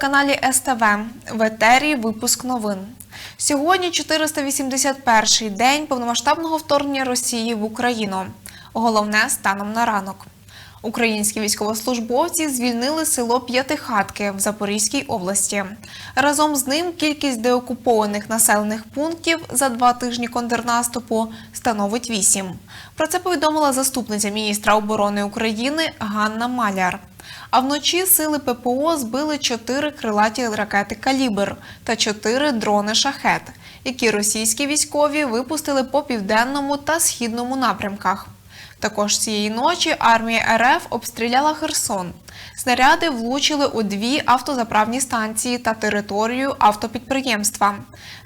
Телеканалі СТВ. В етері випуск новин. Сьогодні 481-й день повномасштабного вторгнення Росії в Україну. Головне станом на ранок. Українські військовослужбовці звільнили село П'ятихатки в Запорізькій області. Разом з ним кількість деокупованих населених пунктів за два тижні контрнаступу становить вісім. Про це повідомила заступниця міністра оборони України Ганна Маляр. А вночі сили ППО збили чотири крилаті ракети Калібр та чотири дрони Шахет, які російські військові випустили по південному та східному напрямках. Також цієї ночі армія РФ обстріляла Херсон. Снаряди влучили у дві автозаправні станції та територію автопідприємства.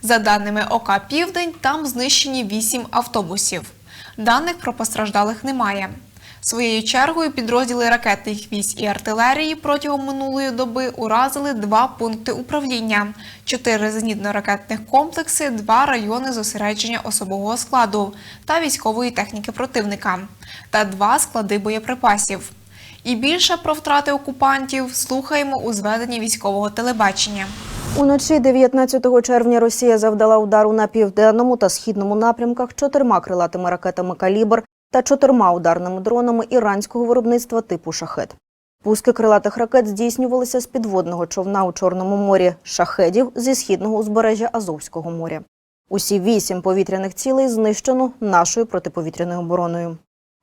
За даними ОК Південь, там знищені вісім автобусів. Даних про постраждалих немає. Своєю чергою підрозділи ракетних військ і артилерії протягом минулої доби уразили два пункти управління, чотири зенітно-ракетних комплекси, два райони зосередження особового складу та військової техніки противника та два склади боєприпасів. І більше про втрати окупантів слухаємо у зведенні військового телебачення. Уночі 19 червня Росія завдала удару на південному та східному напрямках чотирма крилатими ракетами «Калібр» та чотирма ударними дронами іранського виробництва типу «Шахет». Пуски крилатих ракет здійснювалися з підводного човна у Чорному морі «Шахедів» зі східного узбережжя Азовського моря. Усі вісім повітряних цілей знищено нашою протиповітряною обороною.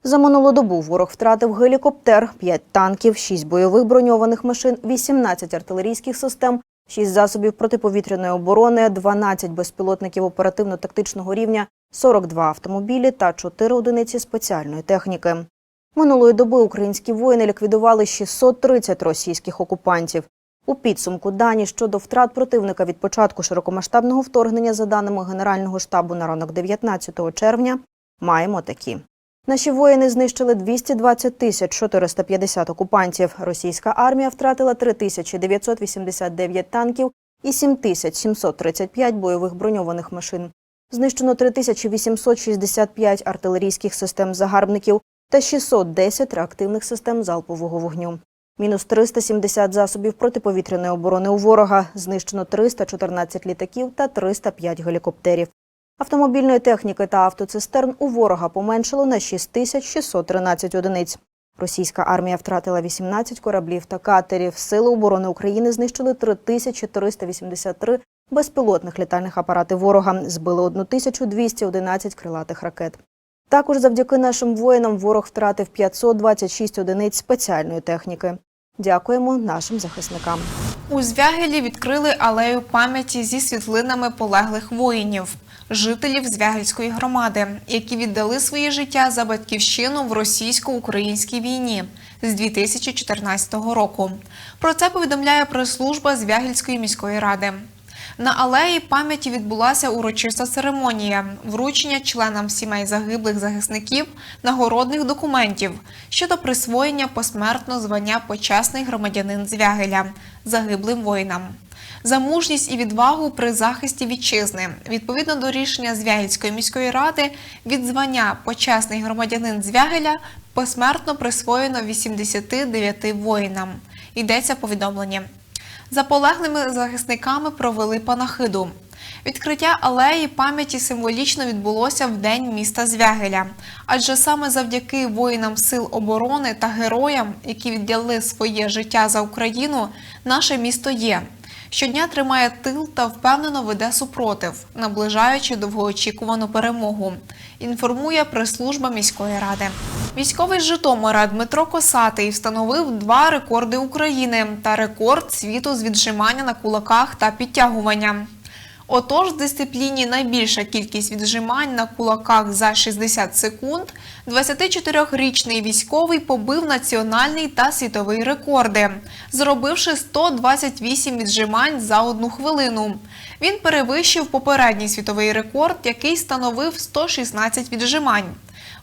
За минулу добу ворог втратив гелікоптер, 5 танків, 6 бойових броньованих машин, 18 артилерійських систем, 6 засобів протиповітряної оборони, 12 безпілотників оперативно-тактичного рівня, 42 автомобілі та 4 одиниці спеціальної техніки. Минулої доби українські воїни ліквідували 630 російських окупантів. У підсумку дані щодо втрат противника від початку широкомасштабного вторгнення, за даними Генерального штабу на ранок 19 червня, маємо такі. Наші воїни знищили 220 тисяч 450 окупантів. Російська армія втратила 3989 танків і 7735 бойових броньованих машин. Знищено 3865 артилерійських систем загарбників та 610 реактивних систем залпового вогню. Мінус 370 засобів протиповітряної оборони у ворога. Знищено 314 літаків та 305 гелікоптерів. Автомобільної техніки та автоцистерн у ворога поменшало на 6613 одиниць. Російська армія втратила 18 кораблів та катерів. Сили оборони України знищили 3383 безпілотних літальних апарати ворога, збили 1211 крилатих ракет. Також завдяки нашим воїнам ворог втратив 526 одиниць спеціальної техніки. Дякуємо нашим захисникам. У Звягелі відкрили алею пам'яті зі світлинами полеглих воїнів, жителів Звягельської громади, які віддали своє життя за батьківщину в російсько-українській війні з 2014 року. Про це повідомляє прес-служба Звягельської міської ради. На алеї пам'яті відбулася урочиста церемонія вручення членам сімей загиблих захисників нагородних документів щодо присвоєння посмертно звання почесний громадянин Звягеля загиблим воїнам. За мужність і відвагу при захисті вітчизни відповідно до рішення Звягельської міської ради від звання почесний громадянин Звягеля посмертно присвоєно 89 воїнам. Йдеться повідомлення. За полеглими захисниками провели панахиду. Відкриття алеї пам'яті символічно відбулося в день міста Звягеля, адже саме завдяки воїнам сил оборони та героям, які віддали своє життя за Україну, наше місто є. Щодня тримає тил та впевнено веде супротив, наближаючи довгоочікувану перемогу. Інформує прес-служба міської ради. Військовий з Житомира Дмитро Косатий встановив два рекорди України та рекорд світу з віджимання на кулаках та підтягування. Отож, в дисципліні найбільша кількість віджимань на кулаках за 60 секунд 24-річний військовий побив національний та світовий рекорди, зробивши 128 віджимань за одну хвилину. Він перевищив попередній світовий рекорд, який становив 116 віджимань.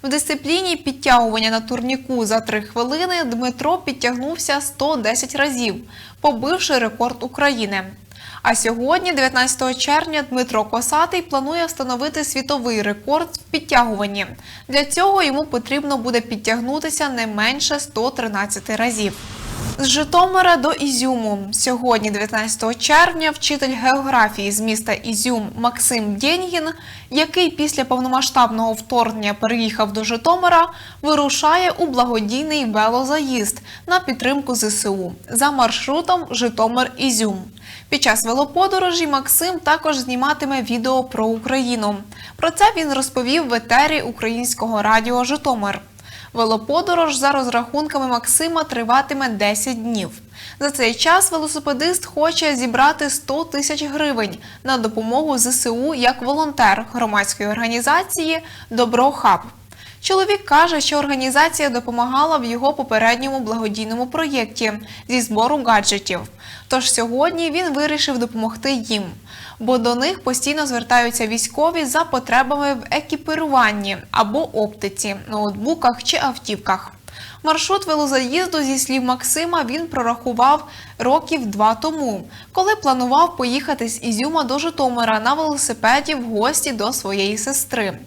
В дисципліні підтягування на турніку за 3 хвилини Дмитро підтягнувся 110 разів, побивши рекорд України. А сьогодні, 19 червня, Дмитро Косатий планує встановити світовий рекорд в підтягуванні. Для цього йому потрібно буде підтягнутися не менше 113 разів. З Житомира до Ізюму. Сьогодні, 19 червня, вчитель географії з міста Ізюм Максим Дєнгін, який після повномасштабного вторгнення переїхав до Житомира, вирушає у благодійний велозаїзд на підтримку ЗСУ за маршрутом Житомир-Ізюм. Під час велоподорожі Максим також зніматиме відео про Україну. Про це він розповів в етері українського радіо Житомир. Велоподорож за розрахунками Максима триватиме 10 днів. За цей час велосипедист хоче зібрати 100 тисяч гривень на допомогу ЗСУ як волонтер громадської організації Доброхаб. Чоловік каже, що організація допомагала в його попередньому благодійному проєкті зі збору гаджетів. Тож сьогодні він вирішив допомогти їм, бо до них постійно звертаються військові за потребами в екіпіруванні або оптиці, ноутбуках чи автівках. Маршрут велозаїзду, зі слів Максима, він прорахував років два тому, коли планував поїхати з Ізюма до Житомира на велосипеді в гості до своєї сестри.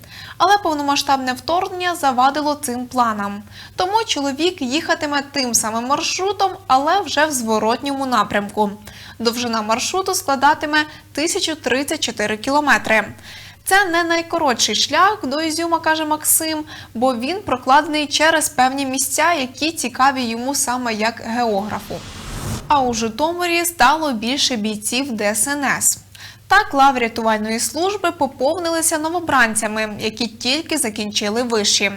Але повномасштабне вторгнення завадило цим планам. Тому чоловік їхатиме тим самим маршрутом, але вже в зворотньому напрямку. Довжина маршруту складатиме 1034 кілометри. Це не найкоротший шлях до Ізюма, каже Максим, бо він прокладений через певні місця, які цікаві йому саме як географу. А у Житомирі стало більше бійців ДСНС. Так, лав рятувальної служби поповнилися новобранцями, які тільки закінчили виші.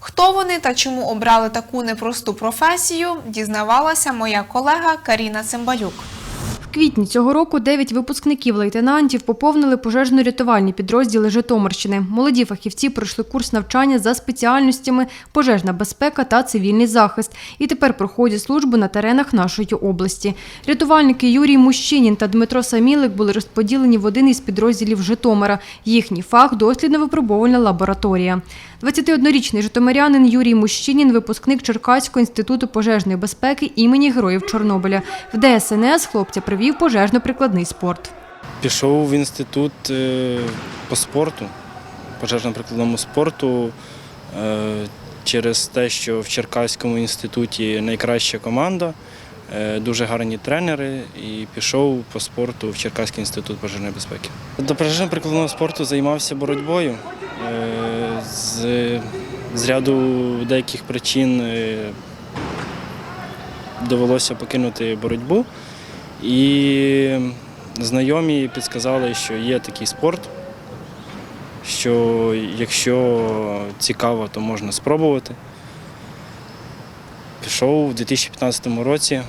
Хто вони та чому обрали таку непросту професію, дізнавалася моя колега Каріна Цимбалюк. Квітні цього року дев'ять випускників лейтенантів поповнили пожежно-рятувальні підрозділи Житомирщини. Молоді фахівці пройшли курс навчання за спеціальностями пожежна безпека та цивільний захист і тепер проходять службу на теренах нашої області. Рятувальники Юрій Мущинін та Дмитро Самілик були розподілені в один із підрозділів Житомира. Їхній фах дослідно-випробовувальна лабораторія. 21-річний житомирянин Юрій Мущинін, випускник Черкаського інституту пожежної безпеки імені Героїв Чорнобиля. В ДСНС хлопця привів пожежно-прикладний спорт. Пішов в інститут е, по спорту, пожежно-прикладному спорту, е, через те, що в Черкаському інституті найкраща команда, е, дуже гарні тренери, і пішов по спорту в Черкаський інститут пожежної безпеки. До пожежно-прикладного спорту займався боротьбою. З, з ряду деяких причин довелося покинути боротьбу. І знайомі підказали, що є такий спорт, що якщо цікаво, то можна спробувати. Пішов у 2015 році е,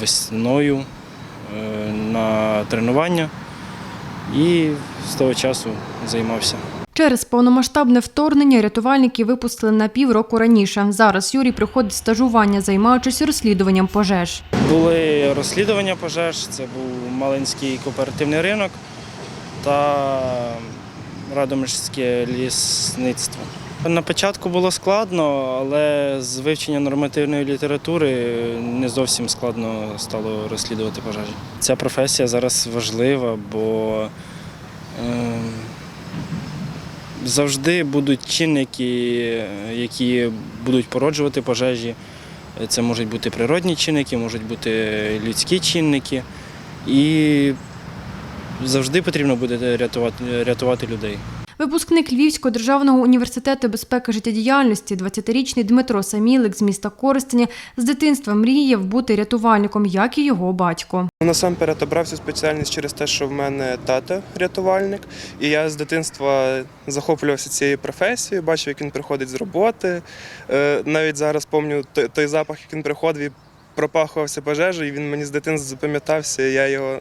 весною е, на тренування і з того часу займався. Через повномасштабне вторгнення рятувальники випустили на півроку раніше. Зараз Юрій проходить стажування, займаючись розслідуванням пожеж. Були розслідування пожеж, це був Малинський кооперативний ринок та Радомишльське лісництво. На початку було складно, але з вивчення нормативної літератури не зовсім складно стало розслідувати пожежі. Ця професія зараз важлива, бо е, завжди будуть чинники, які будуть породжувати пожежі. Це можуть бути природні чинники, можуть бути людські чинники. І завжди потрібно буде рятувати, рятувати людей. Випускник Львівського державного університету безпеки життєдіяльності, 20-річний Дмитро Самілик з міста Коростеня з дитинства мріяв бути рятувальником, як і його батько. Насамперед обрав цю спеціальність через те, що в мене тато рятувальник, і я з дитинства захоплювався цією професією, бачив, як він приходить з роботи. Е, Навіть зараз пам'ятаю той, запах, як він приходив і пропахувався пожежею, і він мені з дитинства запам'ятався, я його,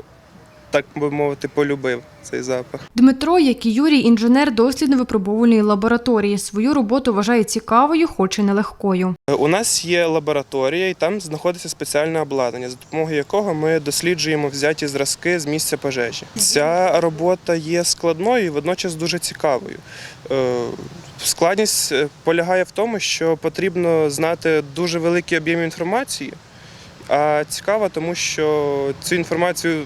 так би мовити, полюбив, цей запах. Дмитро, як і Юрій, інженер дослідно-випробувальної лабораторії. Свою роботу вважає цікавою, хоч і нелегкою. У нас є лабораторія, і там знаходиться спеціальне обладнання, за допомогою якого ми досліджуємо взяті зразки з місця пожежі. Ця робота є складною і водночас дуже цікавою. Е, Складність е, полягає в тому, що потрібно знати дуже великий об'єм інформації, а цікаво, тому що цю інформацію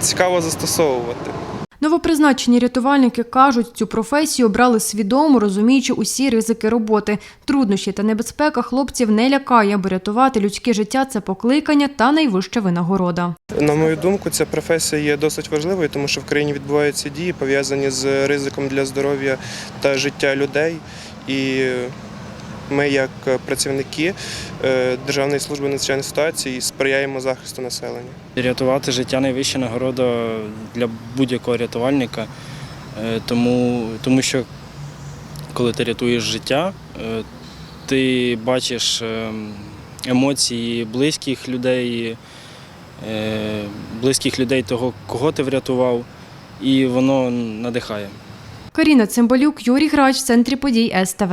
цікаво застосовувати. Новопризначені рятувальники кажуть, цю професію обрали свідомо, розуміючи усі ризики роботи. Труднощі та небезпека хлопців не лякає, бо рятувати людське життя це покликання та найвища винагорода. На мою думку, ця професія є досить важливою, тому що в країні відбуваються дії, пов'язані з ризиком для здоров'я та життя людей. І ми, як працівники е, Державної служби надзвичайних ситуацій, сприяємо захисту населення. Рятувати життя найвища нагорода для будь-якого рятувальника, Е, тому, тому що коли ти рятуєш життя, е, ти бачиш е, емоції близьких людей, е, близьких людей того, кого ти врятував, і воно надихає. Каріна Цимбалюк, Юрій Грач, в центрі подій СТВ.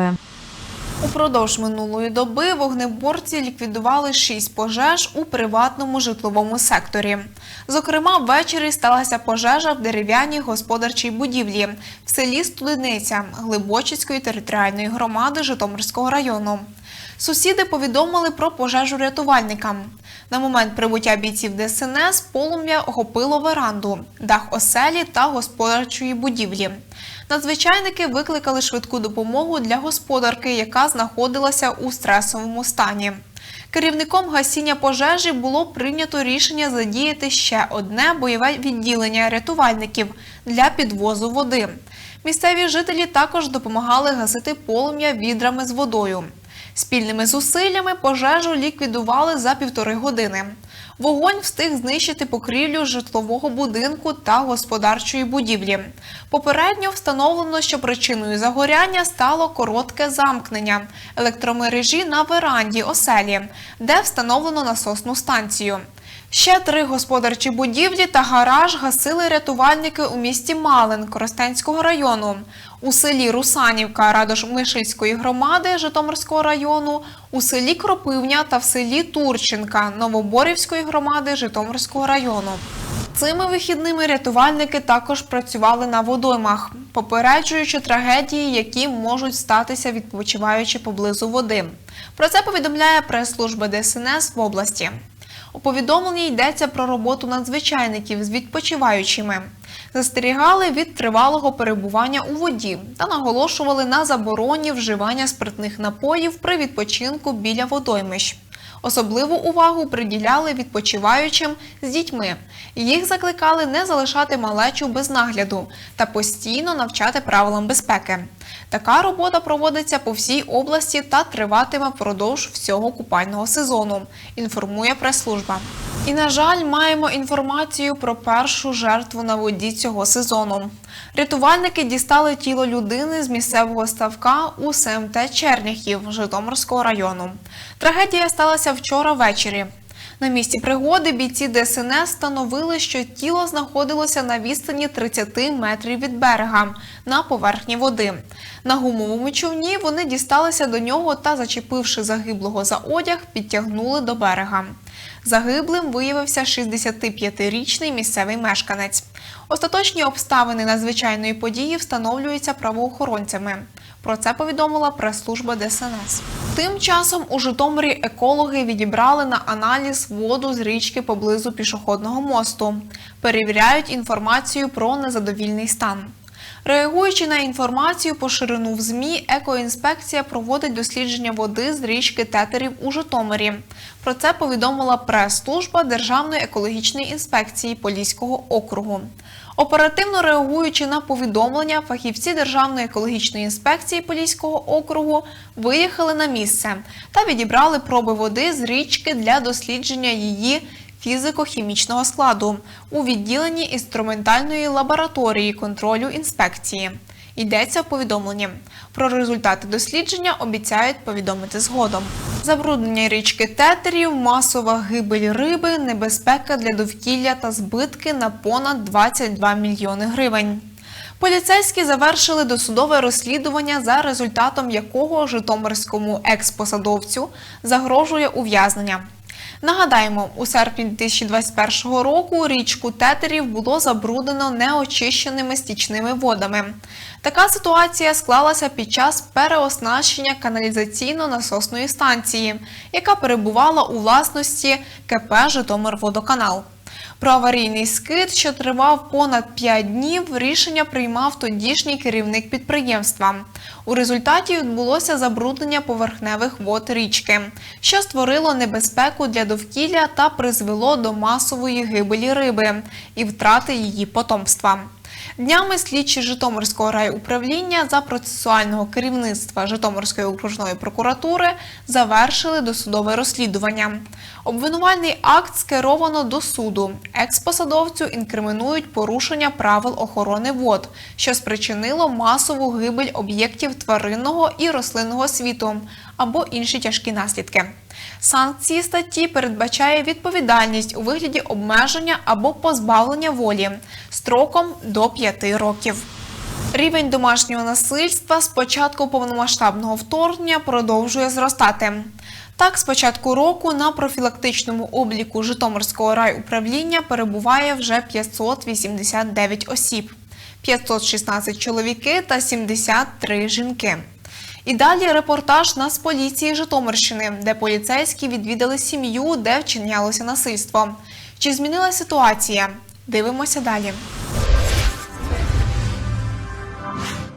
Упродовж минулої доби вогнеборці ліквідували шість пожеж у приватному житловому секторі. Зокрема, ввечері сталася пожежа в дерев'яній господарчій будівлі в селі Студениця Глибочицької територіальної громади Житомирського району. Сусіди повідомили про пожежу рятувальникам. На момент прибуття бійців ДСНС полум'я охопило веранду, дах оселі та господарчої будівлі. Надзвичайники викликали швидку допомогу для господарки, яка знаходилася у стресовому стані. Керівником гасіння пожежі було прийнято рішення задіяти ще одне бойове відділення рятувальників для підвозу води. Місцеві жителі також допомагали гасити полум'я відрами з водою. Спільними зусиллями пожежу ліквідували за півтори години. Вогонь встиг знищити покрівлю житлового будинку та господарчої будівлі. Попередньо встановлено, що причиною загоряння стало коротке замкнення електромережі на веранді оселі, де встановлено насосну станцію. Ще три господарчі будівлі та гараж гасили рятувальники у місті Малин Коростенського району, у селі Русанівка Радош-Мишельської громади Житомирського району, у селі Кропивня та в селі Турченка Новоборівської громади Житомирського району. Цими вихідними рятувальники також працювали на водоймах, попереджуючи трагедії, які можуть статися відпочиваючи поблизу води. Про це повідомляє прес-служба ДСНС в області. У повідомленні йдеться про роботу надзвичайників з відпочиваючими. Застерігали від тривалого перебування у воді та наголошували на забороні вживання спиртних напоїв при відпочинку біля водоймищ. Особливу увагу приділяли відпочиваючим з дітьми. Їх закликали не залишати малечу без нагляду та постійно навчати правилам безпеки. Така робота проводиться по всій області та триватиме впродовж всього купального сезону, інформує прес-служба. І, на жаль, маємо інформацію про першу жертву на воді цього сезону. Рятувальники дістали тіло людини з місцевого ставка у СМТ Черняхів Житомирського району. Трагедія сталася вчора ввечері. На місці пригоди бійці ДСНС встановили, що тіло знаходилося на відстані 30 метрів від берега на поверхні води. На гумовому човні вони дісталися до нього та, зачепивши загиблого за одяг, підтягнули до берега. Загиблим виявився 65-річний місцевий мешканець. Остаточні обставини надзвичайної події встановлюються правоохоронцями. Про це повідомила прес-служба ДСНС. Тим часом у Житомирі екологи відібрали на аналіз воду з річки поблизу пішохідного мосту. Перевіряють інформацію про незадовільний стан. Реагуючи на інформацію, поширену в ЗМІ, екоінспекція проводить дослідження води з річки Тетерів у Житомирі. Про це повідомила прес-служба Державної екологічної інспекції Поліського округу. Оперативно реагуючи на повідомлення, фахівці Державної екологічної інспекції Поліського округу виїхали на місце та відібрали проби води з річки для дослідження її фізико-хімічного складу у відділенні інструментальної лабораторії контролю інспекції. Йдеться в повідомленні. Про результати дослідження обіцяють повідомити згодом. Забруднення річки Тетерів, масова гибель риби, небезпека для довкілля та збитки на понад 22 мільйони гривень. Поліцейські завершили досудове розслідування, за результатом якого Житомирському експосадовцю загрожує ув'язнення. Нагадаємо, у серпні 2021 року річку Тетерів було забруднено неочищеними стічними водами. Така ситуація склалася під час переоснащення каналізаційно-насосної станції, яка перебувала у власності КП Житомирводоканал. Про аварійний скид, що тривав понад 5 днів, рішення приймав тодішній керівник підприємства. У результаті відбулося забруднення поверхневих вод річки, що створило небезпеку для довкілля та призвело до масової гибелі риби і втрати її потомства. Днями слідчі Житомирського райуправління за процесуального керівництва Житомирської окружної прокуратури завершили досудове розслідування. Обвинувальний акт скеровано до суду. Експосадовцю інкримінують порушення правил охорони вод, що спричинило масову гибель об'єктів тваринного і рослинного світу або інші тяжкі наслідки. Санкції статті передбачає відповідальність у вигляді обмеження або позбавлення волі строком до 5 років. Рівень домашнього насильства з початку повномасштабного вторгнення продовжує зростати. Так, з початку року на профілактичному обліку Житомирського райуправління перебуває вже 589 осіб, 516 чоловіки та 73 жінки. І далі репортаж нас поліції Житомирщини, де поліцейські відвідали сім'ю, де вчинялося насильство. Чи змінила ситуація? Дивимося далі.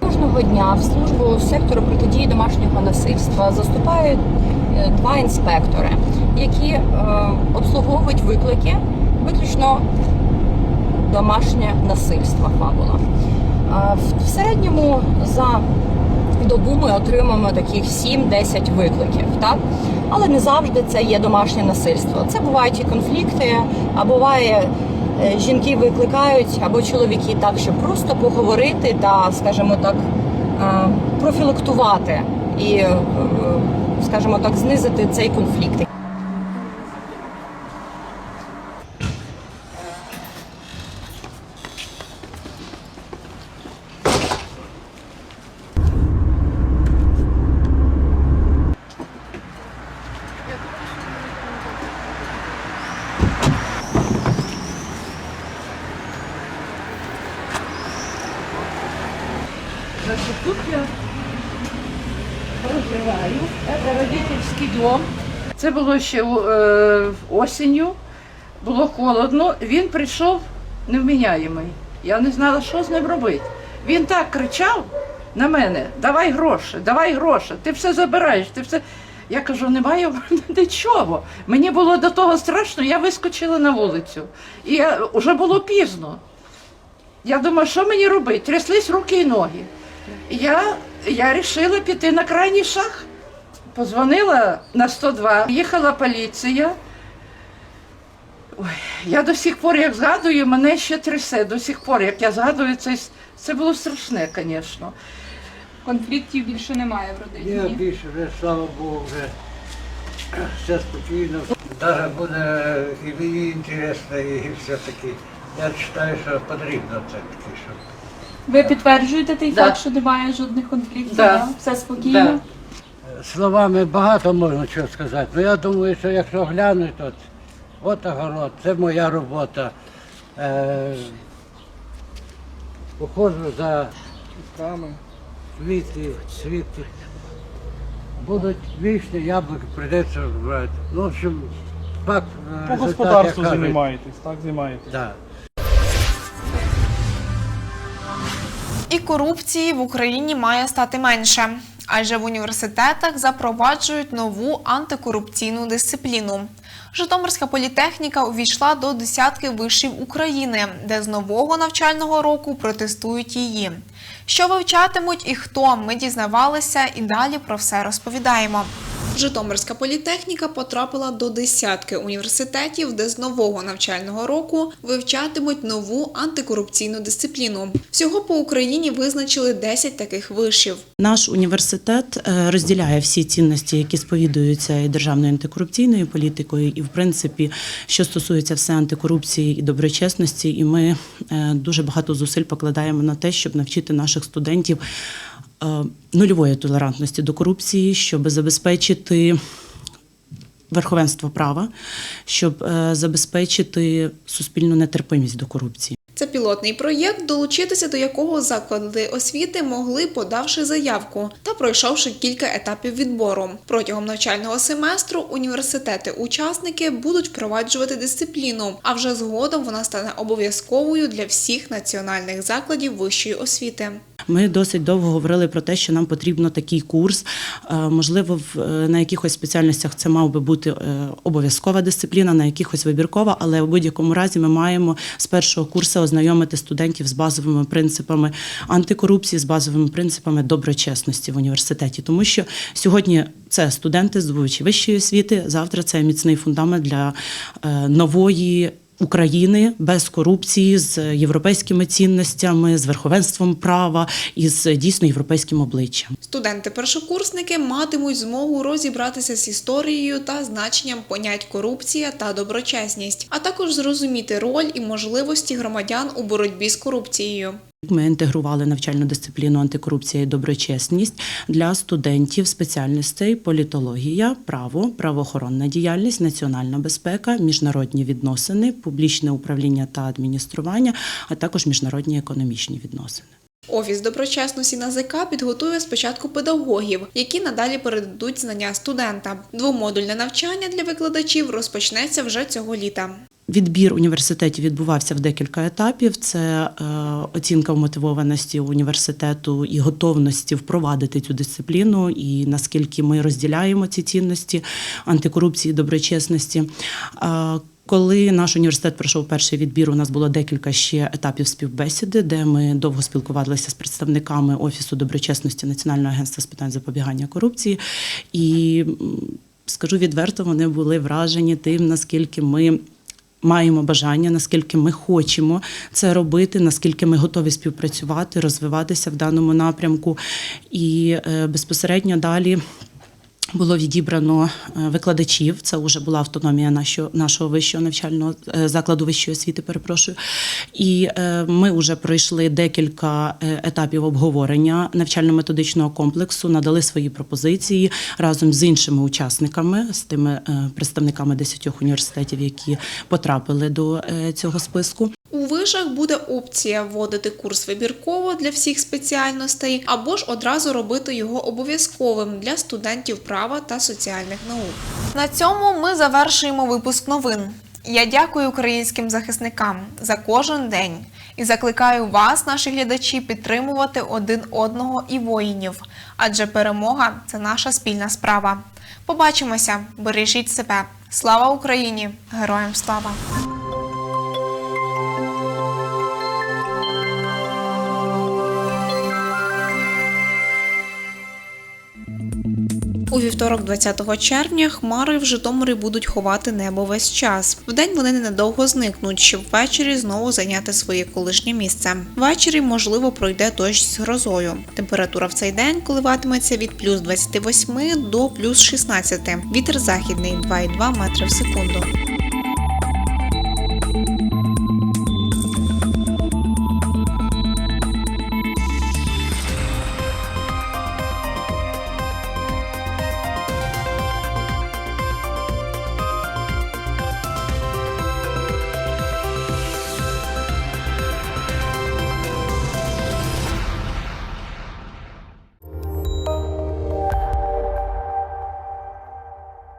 Кожного дня в службу сектору протидії домашнього насильства заступають е, два інспектори, які е, обслуговують виклики виключно домашнє насильство фабула. Е, в- В середньому за добу ми отримуємо таких 7-10 викликів, так? Але не завжди це є домашнє насильство. Це бувають і конфлікти, а буває е, жінки викликають або чоловіки так, щоб просто поговорити та, скажімо так, е, профілактувати і, е, скажімо так, знизити цей конфлікт. Це було ще е, осінню, було холодно. Він прийшов невміняємий. Я не знала, що з ним робити. Він так кричав на мене: давай гроші, давай гроші, ти все забираєш, ти все. Я кажу, немає в мене нічого. Мені було до того страшно, я вискочила на вулицю. І я, вже було пізно. Я думаю, що мені робити? Тряслись руки і ноги. Я, я вирішила піти на крайній шаг. Позвонила на 102, їхала поліція. Ой, я до сих пор, як згадую, мене ще трясе. До сих пор, як я згадую, це, це було страшне, звісно. Конфліктів більше немає в родині. Ні? більше вже, слава Богу, вже все спокійно. Навіть буде і мені інтересно, і все-таки. Я вважаю, що потрібно це таки, щоб Ви підтверджуєте той Да. факт, що немає жодних конфліктів? Да? Все спокійно? Да. Словами багато можна чого сказати. Ну я думаю, що якщо глянуть, от, от огород, це моя робота. Е, Походжу за квіти, цвіти. Будуть вічні, яблуки прийдеться брати. Ну, в общем, факт. е, По результат, господарству як кажуть. займаєтесь, так займаєтесь. Да. І корупції в Україні має стати менше, адже в університетах запроваджують нову антикорупційну дисципліну. Житомирська політехніка увійшла до десятки вишів України, де з нового навчального року протестують її. Що вивчатимуть і хто, ми дізнавалися і далі про все розповідаємо. Житомирська політехніка потрапила до десятки університетів, де з нового навчального року вивчатимуть нову антикорупційну дисципліну. Всього по Україні визначили 10 таких вишів. Наш університет е, розділяє всі цінності, які сповідуються і державною антикорупційною політикою, і в принципі, що стосується все антикорупції і доброчесності, і ми е, дуже багато зусиль покладаємо на те, щоб навчити наших студентів нульової толерантності до корупції, щоб забезпечити. Верховенство права, щоб е, забезпечити суспільну нетерпимість до корупції. Це пілотний проєкт, долучитися до якого заклади освіти могли, подавши заявку та пройшовши кілька етапів відбору. Протягом навчального семестру університети-учасники будуть впроваджувати дисципліну, а вже згодом вона стане обов'язковою для всіх національних закладів вищої освіти. Ми досить довго говорили про те, що нам потрібно такий курс. Е, Можливо, е, на якихось спеціальностях це мав би бути е, обов'язкова дисципліна, на якихось вибіркова, але в будь-якому разі ми маємо з першого курсу ознайомити студентів з базовими принципами антикорупції, з базовими принципами доброчесності в університеті, тому що сьогодні це студенти, здобувачі вищої освіти. Завтра це міцний фундамент для нової. України без корупції, з європейськими цінностями, з верховенством права і з дійсно європейським обличчям. Студенти-першокурсники матимуть змогу розібратися з історією та значенням понять корупція та доброчесність, а також зрозуміти роль і можливості громадян у боротьбі з корупцією. Ми інтегрували навчальну дисципліну антикорупція і доброчесність для студентів спеціальностей політологія, право, правоохоронна діяльність, національна безпека, міжнародні відносини, публічне управління та адміністрування, а також міжнародні економічні відносини. Офіс доброчесності НАЗК підготує спочатку педагогів, які надалі передадуть знання студентам. Двомодульне навчання для викладачів розпочнеться вже цього літа. Відбір університетів відбувався в декілька етапів. Це е, оцінка вмотивованості університету і готовності впровадити цю дисципліну, і наскільки ми розділяємо ці цінності антикорупції, доброчесності. Е, коли наш університет пройшов перший відбір, у нас було декілька ще етапів співбесіди, де ми довго спілкувалися з представниками Офісу доброчесності Національного агентства з питань запобігання корупції. І скажу відверто, вони були вражені тим, наскільки ми. Маємо бажання, наскільки ми хочемо це робити, наскільки ми готові співпрацювати, розвиватися в даному напрямку. І е, безпосередньо далі було відібрано е, викладачів. Це вже була автономія нашого, нашого вищого навчального е, закладу вищої освіти. Перепрошую. І е, ми вже пройшли декілька етапів обговорення навчально-методичного комплексу, надали свої пропозиції разом з іншими учасниками, з тими представниками десятьох університетів, які потрапили до цього списку. Вишах буде опція вводити курс вибірково для всіх спеціальностей або ж одразу робити його обов'язковим для студентів права та соціальних наук. На цьому ми завершуємо випуск новин. Я дякую українським захисникам за кожен день і закликаю вас, наші глядачі, підтримувати один одного і воїнів, адже перемога це наша спільна справа. Побачимося, бережіть себе. Слава Україні! Героям слава! У вівторок, 20 червня, хмари в Житомирі будуть ховати небо весь час. Вдень вони ненадовго зникнуть, щоб ввечері знову зайняти своє колишнє місце. Ввечері, можливо, пройде дощ з грозою. Температура в цей день коливатиметься від плюс 28 до плюс 16. Вітер західний 2,2 метри в секунду.